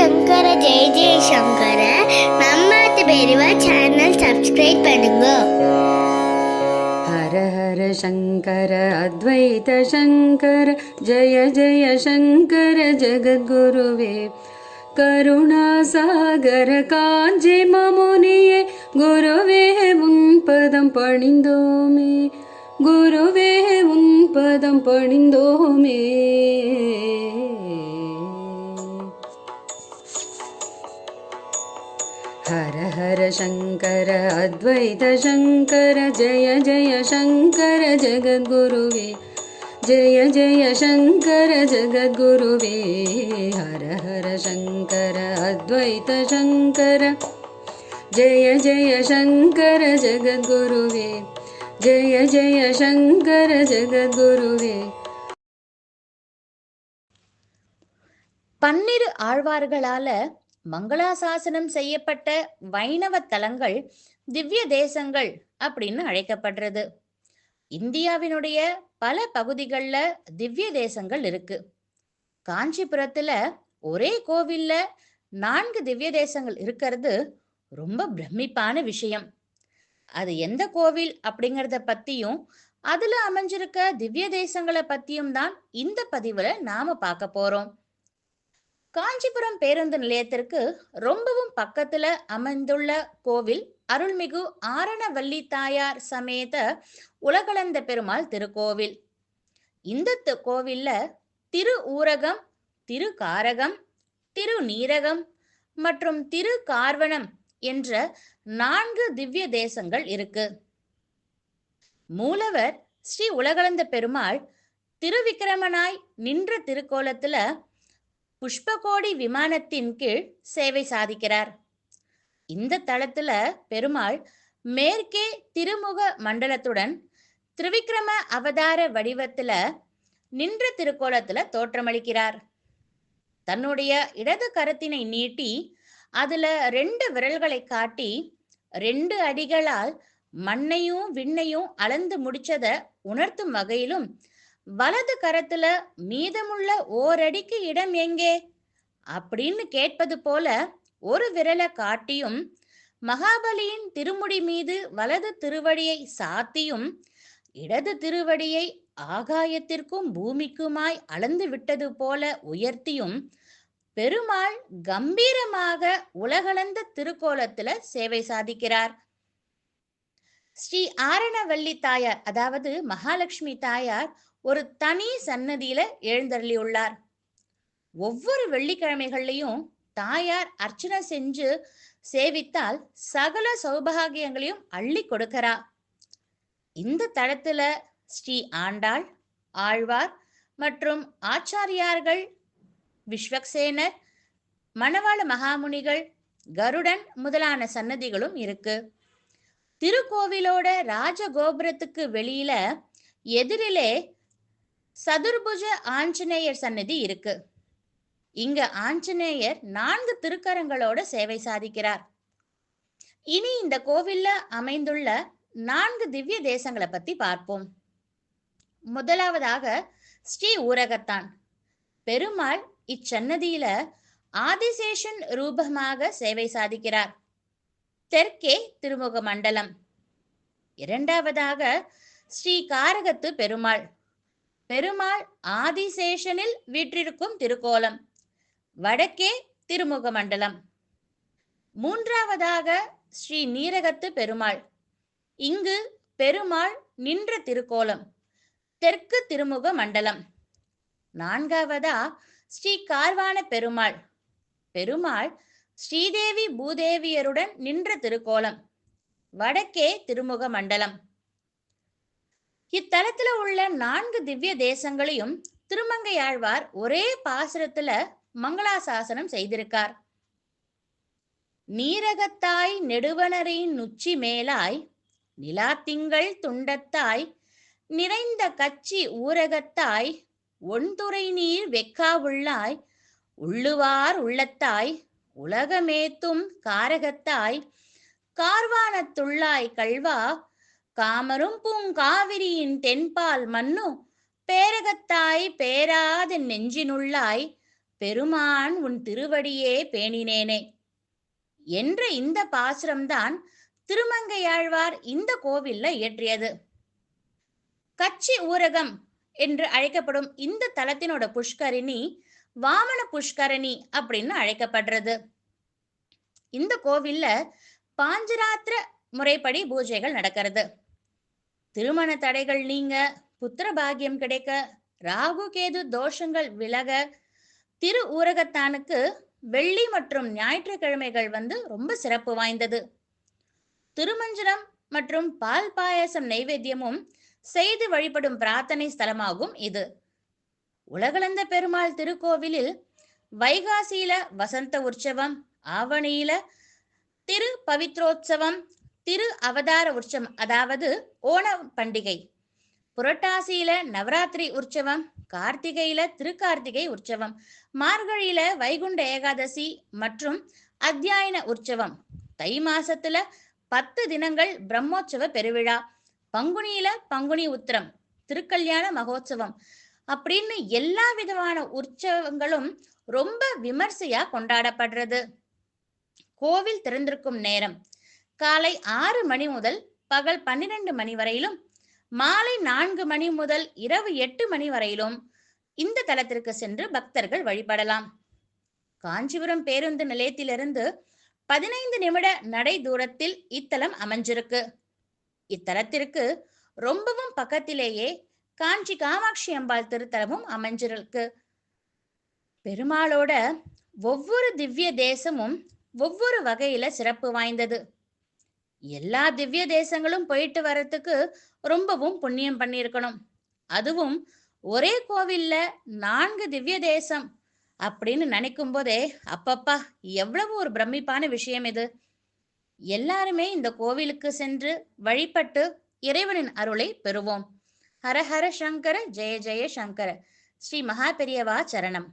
சங்கர ஜெய ஜெய சங்கர நம்மாத்து பெரியவா channel subscribe பண்ணுங்க ஹர ஹர சங்கர அத்வைத சங்கர ஜெய ஜெய சங்கர ஜெகத்குருவே கருணாசாகர காஞ்சி மமுனியே குருவே உன் பதம் பணிந்தோமே குருவே உன் பதம் பணிந்தோமே ஹர சங்கர அத்வைத சங்கர ஜெய ஜெய சங்கர ஜெகத்குருவே ஜெய ஜெய சங்கர ஜெகத்குருவே ஹர ஹர சங்கர அத்வைத சங்கர ஜெய ஜெய சங்கர ஜெகத்குருவே ஜெய ஜெய சங்கர ஜெகத்குருவே பன்னிரு ஆழ்வார்களால மங்களாசாசனம் செய்யப்பட்ட வைணவ தலங்கள் திவ்ய தேசங்கள் அப்படின்னு அழைக்கப்படுறது. இந்தியாவினுடைய பல பகுதிகளில் திவ்ய தேசங்கள் இருக்கு. காஞ்சிபுரத்துல ஒரே கோவில்ல நான்கு திவ்ய தேசங்கள் இருக்கிறது ரொம்ப பிரமிப்பான விஷயம். அது எந்த கோவில் அப்படிங்கிறத பத்தியும் அதுல அமைஞ்சிருக்க திவ்ய தேசங்களை பத்தியும் தான் இந்த பதிவுல நாம பார்க்க போறோம். காஞ்சிபுரம் பேருந்து நிலையத்திற்கு ரொம்பவும் பக்கத்துல அமைந்துள்ள கோவில் அருள்மிகு ஆரணவல்லி தாயார் சமேத உலகளந்த பெருமாள் திருக்கோவில். இந்த கோவில்ல திரு ஊரகம் திரு காரகம் திரு நீரகம் மற்றும் திரு கார்வனம் என்ற நான்கு திவ்ய தேசங்கள் இருக்கு. மூலவர் ஸ்ரீ உலகளந்த பெருமாள் திருவிக்கிரமனாய் நின்ற திருக்கோலத்துல புஷ்பகோடி விமானத்தின் கீழ் சேவை சாதிக்கிறார். இந்த தளத்துல பெருமாள் மேற்கே திருமுக மண்டலத்துடன் திருவிக்ரம அவதார வடிவத்துல நின்ற திருக்கோலத்துல தோற்றமளிக்கிறார். தன்னுடைய இடது கரத்தினை நீட்டி அதுல ரெண்டு விரல்களை காட்டி ரெண்டு அடிகளால் மண்ணையும் விண்ணையும் அளந்து முடிச்சத உணர்த்தும் வகையிலும் வலது கரத்துல மீதமுள்ள ஓரடிக்கு இடம் எங்கே? அப்படின்னு கேட்பது போல ஒரு விரலை காட்டியும் மகாபலியின் திருமுடி மீது வலது திருவடியை சாத்தியும் இடது திருவடியை ஆகாயத்திற்கும் பூமிக்குமாய் அளந்து விட்டது போல உயர்த்தியும் பெருமாள் கம்பீரமாக உலகளந்த திருக்கோலத்துல சேவை சாதிக்கிறார். ஸ்ரீ ஆரணவல்லி தாயார் அதாவது மகாலட்சுமி தாயார் ஒரு தனி சன்னதியில எழுந்தருளியுள்ளார். ஒவ்வொரு வெள்ளிக்கிழமைகள்லையும் தாயார் அர்ச்சனை செஞ்சு சேவித்தால் சகல சௌபாகியங்களையும் அள்ளி கொடுக்கிறா. இந்த தளத்துல ஸ்ரீ ஆண்டாள் ஆழ்வார் மற்றும் ஆச்சாரியார்கள் விஸ்வக்சேனர் மணவாள மகாமுனிகள் கருடன் முதலான சன்னதிகளும் இருக்கு. திருக்கோவிலோட ராஜகோபுரத்துக்கு வெளியில எதிரிலே சதுர்புஜ ஆஞ்சநேயர் சன்னதி இருக்கு. இங்க ஆஞ்சநேயர் நான்கு திருக்கரங்களோட சேவை சாதிக்கிறார். இனி இந்த கோவில்ல அமைந்துள்ள நான்கு திவ்ய தேசங்களை பத்தி பார்ப்போம். முதலாவதாக ஸ்ரீ ஊரகத்தான். பெருமாள் இச்சன்னதியில ஆதிசேஷன் ரூபமாக சேவை சாதிக்கிறார். தெற்கே திருமுக மண்டலம் இரண்டாவதாக ஸ்ரீ காரகத்து பெருமாள். பெருமாள் ஆதிசேஷனில் வீற்றிருக்கும் திருக்கோலம். வடக்கே திருமுக மண்டலம் மூன்றாவதாக ஸ்ரீ நீரகத்து பெருமாள். இங்கு பெருமாள் நின்ற திருக்கோலம். தெற்கு திருமுக மண்டலம் நான்காவதா ஸ்ரீ கார்வான பெருமாள். பெருமாள் ஸ்ரீதேவி பூதேவியருடன் நின்ற திருக்கோலம். வடக்கே திருமுக மண்டலம் இத்தலத்துல உள்ள நான்கு திவ்ய தேசங்களையும் திருமங்கையாழ்வார் ஒரே பாசுரத்துல மங்களாசாசனம் செய்திருக்கார். நீரகத்தாய் நெடுவனரின் உச்சி மேலாய் நிலாத்திங்கள் துண்டத்தாய் நிறைந்த கச்சி ஊரகத்தாய் ஒன்துறை நீர் வெக்காவுள்ளாய் உள்ளுவார் உள்ளத்தாய் உலகமேத்தும் காரகத்தாய் கார்வானத்துள்ளாய் கல்வா காமரும் பூங்காவிரியின் தென்பால் மன்னு பேரகத்தாய் பேராத நெஞ்சினுள்ளாய் பெருமான் உன் திருவடியே பேணினேனே என்ற இந்த பாசுரம்தான் திருமங்கையாழ்வார் இந்த கோவில்ல இயற்றியது. கச்சி ஊரகம் என்று அழைக்கப்படும் இந்த தலத்தினோட புஷ்கரிணி வாமன புஷ்கரணி அப்படின்னு அழைக்கப்படுறது. இந்த கோவில்ல பாஞ்சராத்திர முறைப்படி பூஜைகள் நடக்கிறது. திருமண தடைகள் நீங்க புத்திர பாகியம் கிடைக்க ராகு கேது தோஷங்கள் விலக திரு ஊரகத்தானுக்கு வெள்ளி மற்றும் ஞாயிற்றுக்கிழமைகள் வந்து ரொம்ப சிறப்பு வாய்ந்தது. திருமஞ்சனம் மற்றும் பால் பாயசம் நைவேத்தியமும் செய்து வழிபடும் பிரார்த்தனை ஸ்தலமாகும் இது. உலகளந்த பெருமாள் திருக்கோவிலில் வைகாசியில வசந்த உற்சவம் ஆவணியில திரு பவித்ரோத்சவம் திரு அவதார உற்சவம் அதாவது ஓண பண்டிகை. புரட்டாசியில நவராத்திரி உற்சவம் கார்த்திகையில திருக்கார்த்திகை உற்சவம் மார்கழியில வைகுண்ட ஏகாதசி மற்றும் அத்தியாயன உற்சவம். தை மாசத்துல பத்து தினங்கள் பிரம்மோற்சவ பெருவிழா. பங்குனியில பங்குனி உத்திரம் திருக்கல்யாண மகோத்சவம் அப்படின்னு எல்லா விதமான உற்சவங்களும் ரொம்ப விமர்சையா கொண்டாடப்படுறது. கோவில் திறந்திருக்கும் நேரம். காலை ஆறு மணி முதல் பகல் பன்னிரண்டு மணி வரையிலும் மாலை நான்கு மணி முதல் இரவு எட்டு மணி வரையிலும் இந்த தலத்திற்கு சென்று பக்தர்கள் வழிபடலாம். காஞ்சிபுரம் பேருந்து நிலையத்திலிருந்து பதினைந்து நிமிட நடை தூரத்தில் இத்தலம் அமைஞ்சிருக்கு. இத்தலத்திற்கு ரொம்பவும் பக்கத்திலேயே காஞ்சி காமாட்சி அம்பாள் திருத்தலமும் அமைஞ்சிருக்கு. பெருமாளோட ஒவ்வொரு திவ்ய தேசமும் ஒவ்வொரு வகையில சிறப்பு வாய்ந்தது. எல்லா திவ்ய தேசங்களும் போயிட்டு வர்றதுக்கு ரொம்பவும் புண்ணியம் பண்ணியிருக்கணும். அதுவும் ஒரே கோவில்ல நான்கு திவ்ய தேசம் அப்படின்னு நினைக்கும் போதே அப்பப்பா எவ்வளவு ஒரு பிரமிப்பான விஷயம் இது. எல்லாருமே இந்த கோவிலுக்கு சென்று வழிபட்டு இறைவனின் அருளை பெறுவோம். ஹர ஹர சங்கர ஜெய ஜெய சங்கர. ஸ்ரீ மகா பெரியவா சரணம்.